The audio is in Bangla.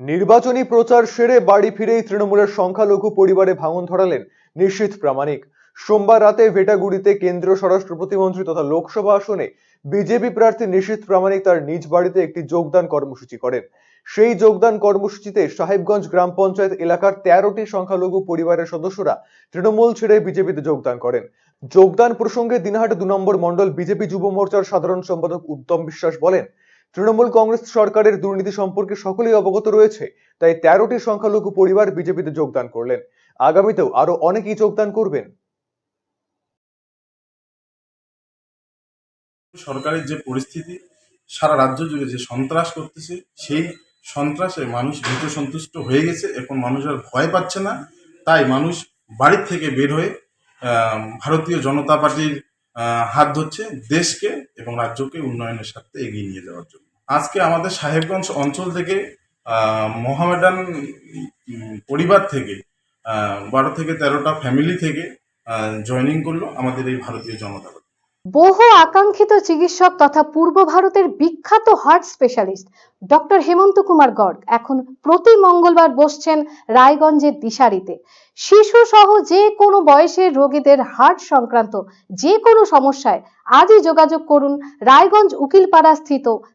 নির্বাচনী প্রচার সেরে বাড়ি ফিরেই তৃণমূলের সংখ্যালঘু পরিবারে ভাঙন ধরালেন নিশ্চিত প্রামাণিক। সোমবার রাতে ভেটাগুড়িতে কেন্দ্রীয় স্বরাষ্ট্র প্রতিমন্ত্রী তথা লোকসভা আসনে বিজেপি প্রার্থী নিশীথ প্রামাণিক তার নিজ বাড়িতে একটি যোগদান কর্মসূচি করেন। সেই যোগদান কর্মসূচিতে সাহেবগঞ্জ গ্রাম পঞ্চায়েত এলাকার তেরোটি সংখ্যালঘু পরিবারের সদস্যরা তৃণমূল ছেড়ে বিজেপিতে যোগদান করেন। যোগদান প্রসঙ্গে দিনহাট দু নম্বর মণ্ডল বিজেপি যুব মোর্চার সাধারণ সম্পাদক উত্তম বিশ্বাস বলেন তৃণমূল কংগ্রেস সরকারের দুর্নীতি সম্পর্কে সকলেই অবগত রয়েছে, তাই তেরোটি সংখ্যালঘু পরিবার বিজেপিতে যোগদান করলেন। আগামীতেও আরও অনেকেই যোগদান করবেন। সরকারের যে পরিস্থিতি, সারা রাজ্য জুড়ে যে সন্ত্রাস করতেছে, সেই সন্ত্রাসে মানুষ ভীত সন্তুষ্ট হয়ে গেছে। এখন মানুষ আর ভয় পাচ্ছে না। তাই মানুষ বাড়ির থেকে বের হয়ে ভারতীয় জনতা পার্টির হাত ধরছে দেশকে এবং রাজ্যকে উন্নয়নের সাথে এগিয়ে নিয়ে যাওয়ার জন্য। আজকে আমাদের সাহেবগঞ্জ অঞ্চল থেকে মোহামেডান পরিবার থেকে বারো থেকে তেরোটা ফ্যামিলি থেকে জয়েনিং করল আমাদের এই ভারতীয় জনতা বহু আকাঙ্ক্ষিত চিকিৎসক তথা পূর্ব ভারতের বিখ্যাত heart specialist doctor Hemanta Kumar Garg এখন প্রতি মঙ্গলবার বসছেন রায়গঞ্জের দিশারিতে। শিশু সহ যে কোনো বয়সের রোগীদের হার্ট সংক্রান্ত যে কোনো সমস্যায় আজই যোগাযোগ করুন রায়গঞ্জ উকিলপাড়া স্থিত